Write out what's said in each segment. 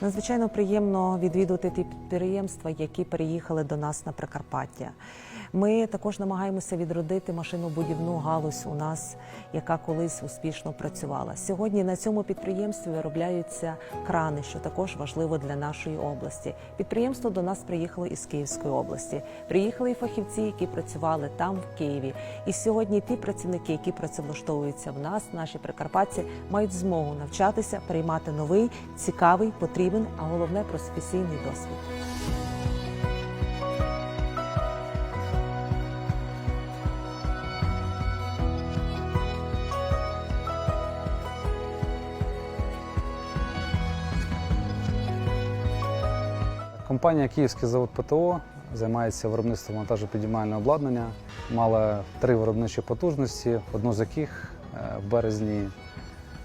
Надзвичайно приємно відвідувати ті підприємства, які переїхали до нас на Прикарпаття. Ми також намагаємося відродити машинобудівну галузь у нас, яка колись успішно працювала. Сьогодні на цьому підприємстві виробляються крани, що також важливо для нашої області. Підприємство до нас приїхало із Київської області. Приїхали і фахівці, які працювали там, в Києві. І сьогодні ті працівники, які працевлаштовуються в нас, наші прикарпатці, мають змогу навчатися, приймати новий, цікавий, потрібен, а головне професійний досвід. Компанія Київський завод ПТО займається виробництвом вантажопідіймального обладнання. Мала три виробничі потужності, одну з яких е, в березні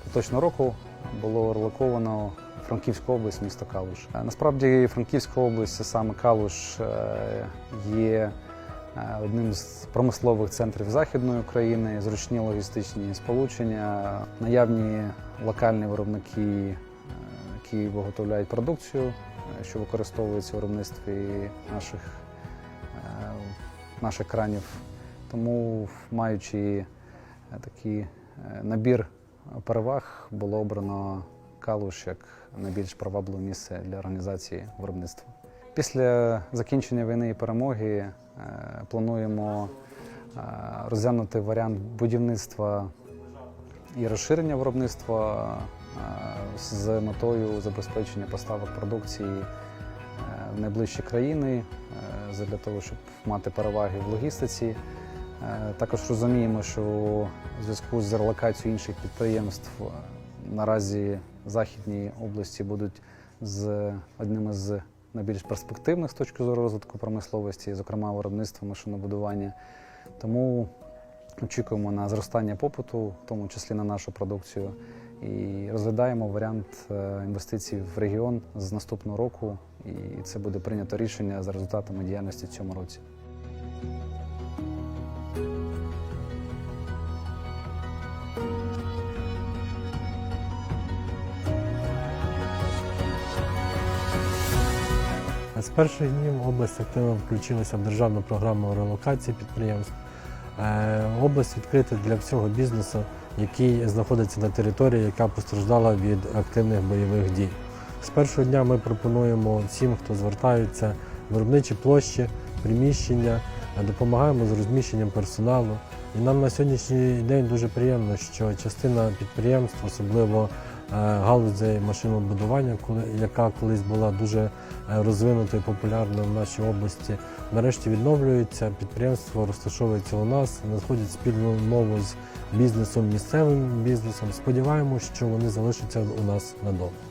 поточного року було релоковано Франківську область, місто Калуш. Е, Насправді Франківська область, саме Калуш, е, є одним з промислових центрів Західної України, зручні логістичні сполучення, наявні локальні виробники, які виготовляють продукцію, е, що використовується у виробництві наших, е, наших кранів. Тому, маючи е, такий набір переваг, було обрано Калуш як найбільш привабливе місце для організації виробництва. Після закінчення війни і перемоги плануємо розглянути варіант будівництва і розширення виробництва з метою забезпечення поставок продукції е, в найближчі країни е, для того, щоб мати переваги в логістиці. Е, Також розуміємо, що у зв'язку з релокацією інших підприємств наразі західні області будуть з одними з найбільш перспективних з точки зору розвитку промисловості, зокрема виробництва машинобудування. Тому очікуємо на зростання попиту, в тому числі на нашу продукцію, і розглядаємо варіант е, інвестицій в регіон з наступного року. І це буде прийнято рішення за результатами діяльності в цьому році. З перших днів область активно включилася в державну програму релокації підприємств. Е, Область відкрита для всього бізнесу, який знаходиться на території, яка постраждала від активних бойових дій. З першого дня ми пропонуємо всім, хто звертається, виробничі площі, приміщення, е, допомагаємо з розміщенням персоналу. І нам на сьогоднішній день дуже приємно, що частина підприємств, особливо е, галузі машинобудування, яка колись була дуже е, розвинутою популярною в нашій області, нарешті відновлюється. Підприємство розташовується у нас, знаходять спільну мову з бізнесом, місцевим бізнесом. Сподіваємось, що вони залишаться у нас надовго.